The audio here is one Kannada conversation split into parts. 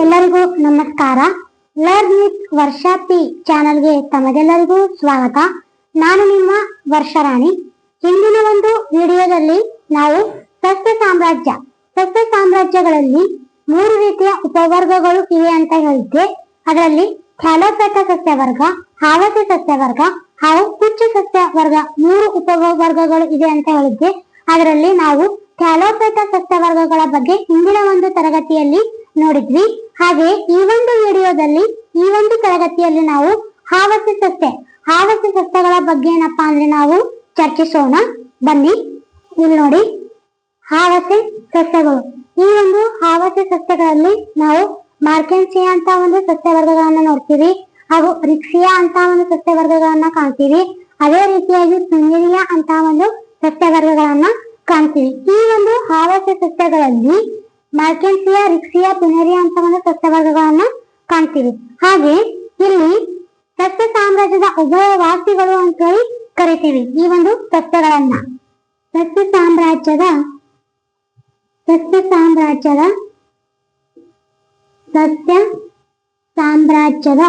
ಎಲ್ಲರಿಗೂ ನಮಸ್ಕಾರ. ಲರ್ನ್ ವಿತ್ ವರ್ಷಾ ಪಿ ಚಾನಲ್ಗೆ ತಮಗೆಲ್ಲರಿಗೂ ಸ್ವಾಗತ. ನಾನು ನಿಮ್ಮ ವರ್ಷರಾಣಿ ಹಿಂದಿನ ಒಂದು ವಿಡಿಯೋದಲ್ಲಿ ನಾವು ಸಸ್ಯ ಸಾಮ್ರಾಜ್ಯ, ಸಸ್ಯ ಸಾಮ್ರಾಜ್ಯಗಳಲ್ಲಿ ಮೂರು ರೀತಿಯ ಉಪವರ್ಗಗಳು ಇವೆ ಅಂತ ಹೇಳಿದ್ದೆ. ಅದರಲ್ಲಿ ಥ್ಯಾಲೋಪೆಟ ಸಸ್ಯ ವರ್ಗ ಹಾವತಿ ಸಸ್ಯ ವರ್ಗ ಹಾಗೂ ಪುಚ್ಚ ಸಸ್ಯ ವರ್ಗ ಮೂರು ಉಪವರ್ಗಗಳು ಇದೆ ಅಂತ ಹೇಳಿದ್ದೆ. ಅದರಲ್ಲಿ ನಾವು ಕ್ಯಾಲೋಪೇಟ ಸಸ್ಯ ವರ್ಗಗಳ ಬಗ್ಗೆ ಹಿಂದಿನ ಒಂದು ತರಗತಿಯಲ್ಲಿ ನೋಡಿದ್ವಿ. ಹಾಗೆ ಈ ಒಂದು ವಿಡಿಯೋದಲ್ಲಿ ಈ ಒಂದು ತರಗತಿಯಲ್ಲಿ ನಾವು ಹಾವಸಿ ಸಸ್ಯ, ಹಾವಸಿ ಸಸ್ಯಗಳ ಬಗ್ಗೆ ಏನಪ್ಪಾ ಅಂದ್ರೆ ನಾವು ಚರ್ಚಿಸೋಣ. ಬನ್ನಿ, ಇಲ್ಲಿ ನೋಡಿ. ಹಾವಸೆ ಸಸ್ಯಗಳು. ಈ ಒಂದು ಹಾವಸೆ ಸಸ್ಯಗಳಲ್ಲಿ ನಾವು ಮಾರ್ಕೆನ್ಸಿಯಾ ಅಂತ ಒಂದು ಸಸ್ಯ ವರ್ಗಗಳನ್ನ ನೋಡ್ತೀವಿ. ಹಾಗೂ ರಿಕ್ಸಿಯಾ ಅಂತ ಒಂದು ಸಸ್ಯ ವರ್ಗಗಳನ್ನ ಕಾಣ್ತೀವಿ. ಅದೇ ರೀತಿಯಾಗಿ ಸುಂದರಿಯಾ ಅಂತ ಒಂದು ಸಸ್ಯ ವರ್ಗಗಳನ್ನ ಕಾಣ್ತೀವಿ. ಈ ಒಂದು ಹಾವಸೆ ಸಸ್ಯಗಳಲ್ಲಿ ಮಾರ್ಕೆನ್ಸಿಯಾ ರಿಕ್ಸಿಯಾ ಪ್ಲುಮೆರಿಯಾ ಅಂತ ಒಂದು ಸಸ್ಯ ವರ್ಗಗಳನ್ನ ಕಾಣ್ತೀವಿ. ಹಾಗೆ ಇಲ್ಲಿ ಸಸ್ಯ ಸಾಮ್ರಾಜ್ಯದ ಉಭಯ ಉಭಯವಾಸಿಗಳು ಅಂತ ಹೇಳಿ ಕರಿತೀವಿ ಈ ಒಂದು ಸಸ್ಯಗಳನ್ನ. ಸಸ್ಯ ಸಾಮ್ರಾಜ್ಯದ ಸಸ್ಯ ಸಾಮ್ರಾಜ್ಯದ ಸಸ್ಯ ಸಾಮ್ರಾಜ್ಯದ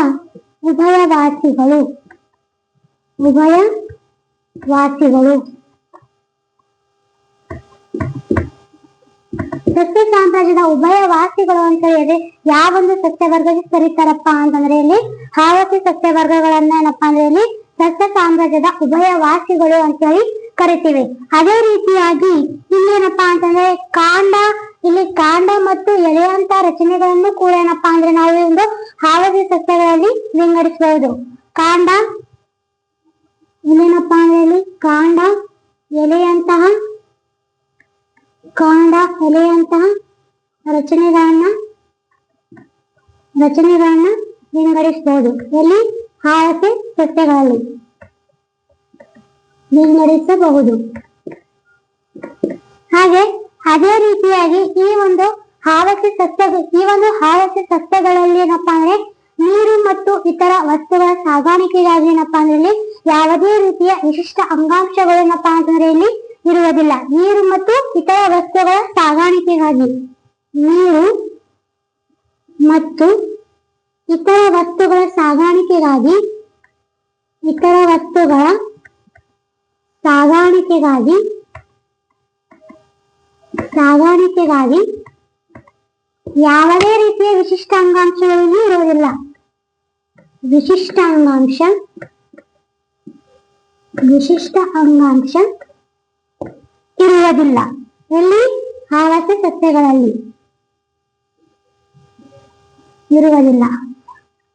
ಉಭಯವಾಸಿಗಳು ಉಭಯವಾಸಿಗಳು ಸಸ್ಯ ಸಾಮ್ರಾಜ್ಯದ ಉಭಯವಾಸಿಗಳು ಅಂತ ಹೇಳಿದ್ರೆ ಯಾವೊಂದು ಸಸ್ಯ ವರ್ಗಕ್ಕೆ ಕರೀತಾರಪ್ಪ ಅಂತಂದ್ರೆ ಇಲ್ಲಿ ಹಾವತಿ ಸಸ್ಯ ವರ್ಗಗಳನ್ನ ಏನಪ್ಪಾ ಅಂದ್ರೆ ಇಲ್ಲಿ ಸಸ್ಯ ಸಾಮ್ರಾಜ್ಯದ ಉಭಯವಾಸಿಗಳು ಅಂತ ಹೇಳಿ ಕರಿತೀವಿ. ಅದೇ ರೀತಿಯಾಗಿ ಇಲ್ಲಿ ಏನಪ್ಪಾ ಅಂತಂದ್ರೆ ಕಾಂಡ, ಇಲ್ಲಿ ಕಾಂಡ ಮತ್ತು ಎಲೆಯಂತ ರಚನೆಗಳನ್ನು ಕೂಡ ಏನಪ್ಪಾ ಅಂದ್ರೆ ನಾವು ಒಂದು ಹಾವತಿ ಸಸ್ಯಗಳಲ್ಲಿ ವಿಂಗಡಿಸಬಹುದು. ಕಾಂಡ ಇಲ್ಲೇನಪ್ಪಾ ಅಂದ್ರೆ ಇಲ್ಲಿ ಕಾಂಡ ಎಲೆಯಂತಹ ಕಾಂಡ ಎಲೆಯಂತಹ ರಚನೆಗಳನ್ನ ರಚನೆಗಳನ್ನ ವಿಂಗಡಿಸಬಹುದು ಎಲ್ಲಿ? ಹಾಸೆ ಸಸ್ಯಗಳಲ್ಲಿ. ವಿಂಗಡಿಸಬಹುದು. ಹಾಗೆ ಅದೇ ರೀತಿಯಾಗಿ ಈ ಒಂದು ಹಾವಸಿ ಸಸ್ಯ, ಈ ಒಂದು ಹಾವಸಿ ಸಸ್ಯಗಳಲ್ಲಿ ಏನಪ್ಪಾ ಅಂದ್ರೆ ನೀರು ಮತ್ತು ಇತರ ವಸ್ತುಗಳ ಸಾಗಾಣಿಕೆಗಾಗಿ ಏನಪ್ಪಾ ಅಂದ್ರೆ ಇಲ್ಲಿ ಯಾವುದೇ ರೀತಿಯ ವಿಶಿಷ್ಟ ಅಂಗಾಂಶಗಳು ಏನಪ್ಪಾ ಅಂತಂದ್ರೆ ಇಲ್ಲಿ ಇರುವುದಿಲ್ಲ. ನೀರು ಮತ್ತು ಇತರ ವಸ್ತುಗಳ ಸಾಗಾಣಿಕೆಗಾಗಿ ನೀರು ಮತ್ತು ಇತರ ವಸ್ತುಗಳ ಸಾಗಾಣಿಕೆಗಾಗಿ ಇತರ ವಸ್ತುಗಳ ಸಾಗಾಣಿಕೆಗಾಗಿ ಸಾಗಾಣಿಕೆಗಾಗಿ ಯಾವುದೇ ರೀತಿಯ ವಿಶಿಷ್ಟ ಅಂಗಾಂಶಗಳು ಇಲ್ಲಿ ಇರುವುದಿಲ್ಲ. ವಿಶಿಷ್ಟ ಅಂಗಾಂಶ ವಿಶಿಷ್ಟ ಅಂಗಾಂಶ ಇರುವುದಿಲ್ಲ. ಎಲ್ಲಿ ಹಾವಸ ಸಸ್ಯಗಳಲ್ಲಿ ಇರುವುದಿಲ್ಲ.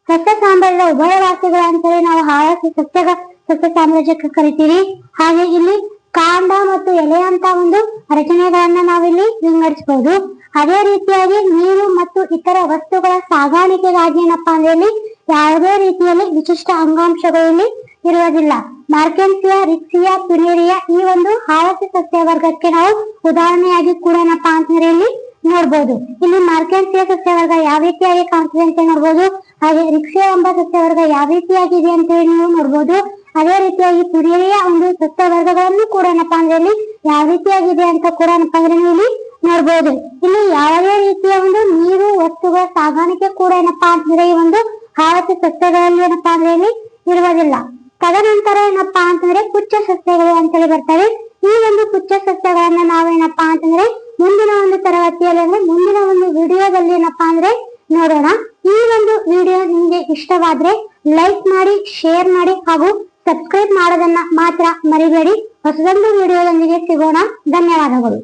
ಸಸ್ಯ ಸಾಮ್ರಾಜ್ಯದ ಉಭಯವಾಸಿಗಳ ಅಂತೇಳಿ ನಾವು ಹಾವಸಿ ಸಸ್ಯ ಸಸ್ಯ ಸಾಮ್ರಾಜ್ಯಕ್ಕೆ ಕರಿತೀವಿ. ಹಾಗೆ ಇಲ್ಲಿ ಕಾಂಡ ಮತ್ತು ಎಲೆ ಅಂತ ಒಂದು ರಚನೆಗಳನ್ನ ನಾವಿಲ್ಲಿ ವಿಂಗಡಿಸಬಹುದು ಅದೇ ರೀತಿಯಾಗಿ ನೀರು ಮತ್ತು ಇತರ ವಸ್ತುಗಳ ಸಾಗಾಣಿಕೆಗಾಗಿ ಏನಪ್ಪಾ ಅಂದ್ರೆ ಯಾವುದೇ ರೀತಿಯಲ್ಲಿ ವಿಶಿಷ್ಟ ಅಂಗಾಂಶಗಳು ಇಲ್ಲಿ ಇರುವುದಿಲ್ಲ. ಮಾರ್ಕೆನ್ಸಿಯಾ ರಿಕ್ಸಿಯಾ, ಪಿನೇರಿಯಾ ಈ ಒಂದು ಹಾವಸಿ ಸಸ್ಯ ವರ್ಗಕ್ಕೆ ನಾವು ಉದಾಹರಣೆಯಾಗಿ ಕೂಡ ಏನಪ್ಪಾ ಅಂತಂದ್ರೆ ಇಲ್ಲಿ ನೋಡ್ಬೋದು. ಇಲ್ಲಿ ಮಾರ್ಕೆನ್ಸಿಯಾ ಸಸ್ಯ ವರ್ಗ ಯಾವ ರೀತಿಯಾಗಿ ಕಾಣ್ತದೆ ಅಂತ ನೋಡ್ಬೋದು. ಹಾಗೆ ರಿಕ್ಸಿಯಾ ಎಂಬ ಸಸ್ಯ ವರ್ಗ ಯಾವ ರೀತಿಯಾಗಿದೆ ಅಂತ ಹೇಳಿ ನೀವು ನೋಡ್ಬೋದು. ಅದೇ ರೀತಿಯಾಗಿ ಪುರಿಯ ಒಂದು ಸಸ್ಯ ವರ್ಗಗಳನ್ನು ಕೂಡ ಏನಪ್ಪಾ ಅಂದ್ರೆ ಇಲ್ಲಿ ಯಾವ ರೀತಿಯಾಗಿದೆ ಅಂತ ಕೂಡ ಏನಪ್ಪಾ ಅಂದ್ರೆ ಇಲ್ಲಿ ನೋಡ್ಬೋದು. ಇಲ್ಲಿ ಯಾವುದೇ ರೀತಿಯ ಒಂದು ನೀರು, ವಸ್ತುಗಳ ಸಾಗಾಣಿಕೆ ಕೂಡ ಏನಪ್ಪಾ ಅಂತಂದ್ರೆ ಈ ಒಂದು ಹಾವತಿ ಸಸ್ಯಗಳಲ್ಲಿ ಏನಪ್ಪಾ ಅಂದ್ರೆ ಇಲ್ಲಿ ಇರುವುದಿಲ್ಲ. ತದನಂತರ ಏನಪ್ಪಾ ಅಂತಂದ್ರೆ ಪುಚ್ಚ ಸಸ್ಯಗಳು ಅಂತೇಳಿ ಬರ್ತವೆ. ಈ ಒಂದು ಪುಚ್ಚ ಸಸ್ಯಗಳನ್ನ ನಾವೇನಪ್ಪಾ ಅಂತಂದ್ರೆ ಮುಂದಿನ ಒಂದು ತರಗತಿಯಲ್ಲಿ ಅಂದ್ರೆ ಮುಂದಿನ ಒಂದು ವಿಡಿಯೋದಲ್ಲಿ ಏನಪ್ಪಾ ಅಂದ್ರೆ ನೋಡೋಣ. ಈ ಒಂದು ವಿಡಿಯೋ ನಿಮ್ಗೆ ಇಷ್ಟವಾದ್ರೆ ಲೈಕ್ ಮಾಡಿ, ಶೇರ್ ಮಾಡಿ ಹಾಗೂ ಸಬ್ಸ್ಕ್ರೈಬ್ ಮಾಡೋದನ್ನ ಮಾತ್ರ ಮರಿಬೇಡಿ. ಹೊಸದೊಂದು ವಿಡಿಯೋದೊಂದಿಗೆ ಸಿಗೋಣ. ಧನ್ಯವಾದಗಳು.